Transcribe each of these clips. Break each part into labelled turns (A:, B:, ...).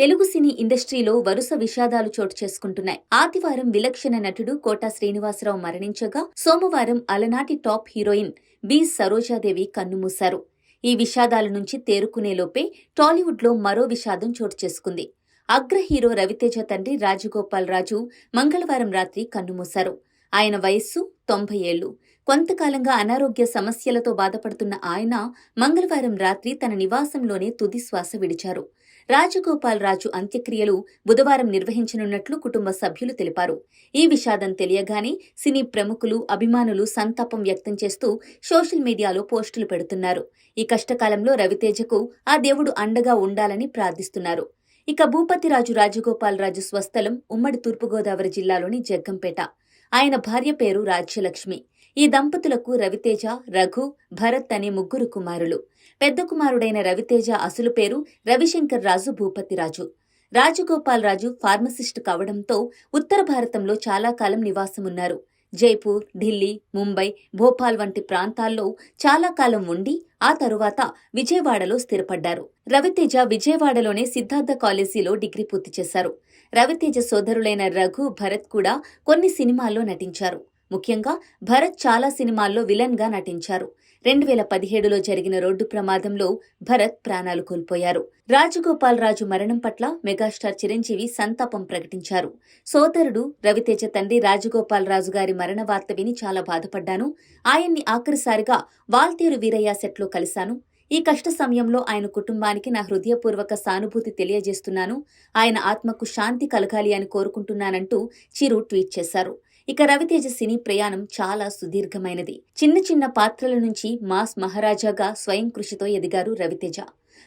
A: తెలుగు సినీ ఇండస్ట్రీలో వరుస విషాదాలు చోటు చేసుకుంటున్నాయి. ఆదివారం విలక్షణ నటుడు కోటా శ్రీనివాసరావు మరణించగా సోమవారం అలనాటి టాప్ హీరోయిన్ బి సరోజాదేవి కన్నుమూశారు. ఈ విషాదాల నుంచి తేరుకునేలోపే టాలీవుడ్లో మరో విషాదం చోటు చేసుకుంది. అగ్ర హీరో రవితేజ తండ్రి రాజగోపాల్ రాజు మంగళవారం రాత్రి కన్నుమూశారు. ఆయన వయస్సు తొంభై ఏళ్ళు కొంతకాలంగా అనారోగ్య సమస్యలతో బాధపడుతున్న ఆయన మంగళవారం రాత్రి తన నివాసంలోనే తుది శ్వాస విడిచారు. రాజగోపాల్ రాజు అంత్యక్రియలు బుధవారం నిర్వహించనున్నట్లు కుటుంబ సభ్యులు తెలిపారు. ఈ విషాదం తెలియగానే సినీ ప్రముఖులు అభిమానులు సంతాపం వ్యక్తం చేస్తూ సోషల్ మీడియాలో పోస్టులు పెడుతున్నారు. ఈ కష్టకాలంలో రవితేజకు ఆ దేవుడు అండగా ఉండాలని ప్రార్థిస్తున్నారు. ఇక భూపతిరాజు రాజగోపాల్ రాజు స్వస్థలం ఉమ్మడి తూర్పుగోదావరి జిల్లాలోని జగ్గంపేట. ఆయన భార్య పేరు రాజ్యలక్ష్మి. ఈ దంపతులకు రవితేజ రఘు భరత్ అనే ముగ్గురు కుమారులు. పెద్ద కుమారుడైన రవితేజ అసలు పేరు రవిశంకర్ రాజు భూపతిరాజు రాజగోపాల్ రాజు ఫార్మసిస్ట్ కావడంతో ఉత్తర భారతంలో చాలా కాలం నివాసమున్నారు. జైపూర్ ఢిల్లీ ముంబై భోపాల్ వంటి ప్రాంతాల్లో చాలా కాలం ఉండి ఆ తరువాత విజయవాడలో స్థిరపడ్డారు. రవితేజ విజయవాడలోనే సిద్ధార్థ కాలేజీలో డిగ్రీ పూర్తి చేశారు. రవితేజ సోదరులైన రఘు భరత్ కూడా కొన్ని సినిమాల్లో నటించారు. ముఖ్యంగా భరత్ చాలా సినిమాల్లో విలన్గా నటించారు. రెండు వేల పదిహేడులో జరిగిన రోడ్డు ప్రమాదంలో భరత్ ప్రాణాలు కోల్పోయారు. రాజగోపాల్ రాజు మరణం పట్ల మెగాస్టార్ చిరంజీవి సంతాపం ప్రకటించారు. సోదరుడు రవితేజ తండ్రి రాజగోపాల్ రాజు గారి మరణ వార్త విని చాలా బాధపడ్డాను. ఆయన్ని ఆఖరిసారిగా వాల్తేరు వీరయ్య సెట్లో కలిశాను. ఈ కష్ట సమయంలో ఆయన కుటుంబానికి నా హృదయపూర్వక సానుభూతి తెలియజేస్తున్నాను. ఆయన ఆత్మకు శాంతి కలగాలి అని కోరుకుంటున్నానంటూ చిరు ట్వీట్ చేశారు. ఇక రవితేజ సినీ ప్రయాణం చాలా సుదీర్ఘమైనది. చిన్న చిన్న పాత్రల నుంచి మాస్ మహారాజాగా స్వయం కృషితో ఎదిగారు రవితేజ.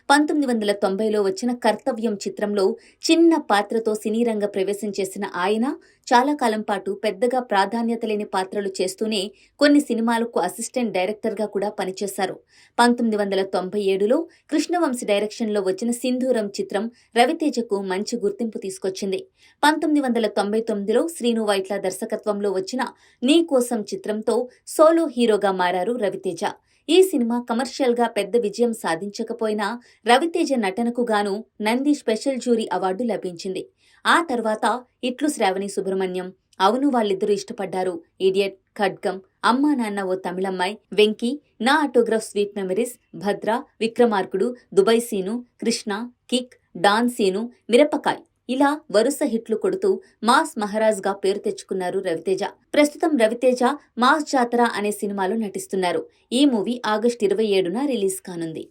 A: పంతొమ్మిది వందల తొంభైలో వచ్చిన కర్తవ్యం చిత్రంలో చిన్న పాత్రతో సినీ రంగ ప్రవేశం చేసిన ఆయన చాలా కాలం పాటు పెద్దగా ప్రాధాన్యత లేని పాత్రలు చేస్తూనే కొన్ని సినిమాలకు అసిస్టెంట్ డైరెక్టర్గా కూడా పనిచేశారు. పంతొమ్మిది వందల తొంభై ఏడులో కృష్ణవంశీ డైరెక్షన్లో వచ్చిన సింధూరం చిత్రం రవితేజకు మంచి గుర్తింపు తీసుకొచ్చింది. పంతొమ్మిది వందల తొంభై తొమ్మిదిలో శ్రీను వైట్ల దర్శకత్వంలో వచ్చిన నీ కోసం చిత్రంతో సోలో హీరోగా మారారు రవితేజ. ఈ సినిమా కమర్షియల్గా పెద్ద విజయం సాధించకపోయినా రవితేజ నటనకు గాను నంది స్పెషల్ జ్యూరీ అవార్డు లభించింది. ఆ తర్వాత ఇట్లు శ్రావణి సుబ్రహ్మణ్యం అవును వాళ్ళిద్దరూ ఇష్టపడ్డారు. ఇడియట్ ఖడ్గం అమ్మా నాన్న ఓ తమిళమ్మాయి Venky Naa autograph sweet memories Bhadra Vikramarkudu Dubai Seenu Krishna Kick Don Seenu Mirapakay. ఇలా వరుస హిట్లు కొడుతూ మాస్ మహారాజ్గా పేరు తెచ్చుకున్నారు రవితేజ. ప్రస్తుతం రవితేజ మాస్ జాతర అనే సినిమాలో నటిస్తున్నారు. ఈ మూవీ ఆగస్టు ఇరవై ఏడున రిలీజ్ కానుంది.